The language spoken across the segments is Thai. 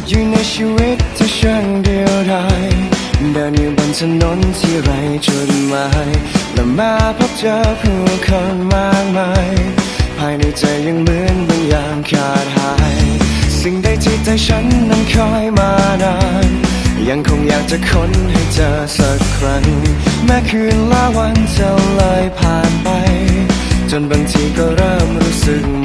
ดอยู่ในชีวิตที่ช่างเดียวดายเดินอยู่บนถนนที่ไรจุดหมายและมาพบเจอผู้คนมากมาย ภายในใจยังเหมือนบางอย่างขาดหาย สิ่งใดที่ใจฉันนั้นคอยมานาน ยังคงอยากจะค้นให้เจอสักครั้ง แม้คืนละวันจะเลยผ่านไป จนบางทีก็เริ่มรู้สึก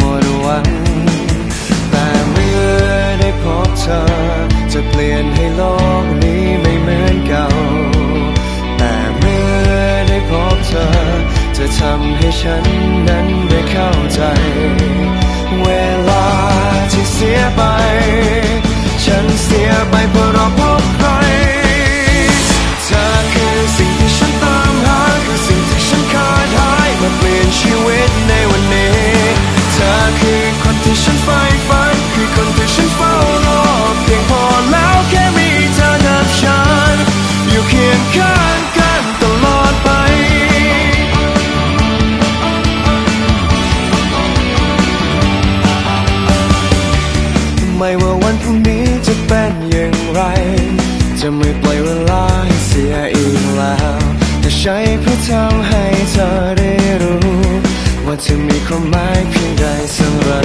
จะเปลี่ยนให้โลกนี้ไม่เหมือนเก่า แต่เมื่อได้พบเธอ จะทำให้ฉันนั้น ไม่ว่าวันพรุ่งนี้จะเป็นอย่างไร จะไม่ปล่อยเวลาให้เสียอีกแล้ว จะใช้เพื่อทำให้เธอได้รู้ ว่าเธอมีความหมายเพียงใดสำหรับ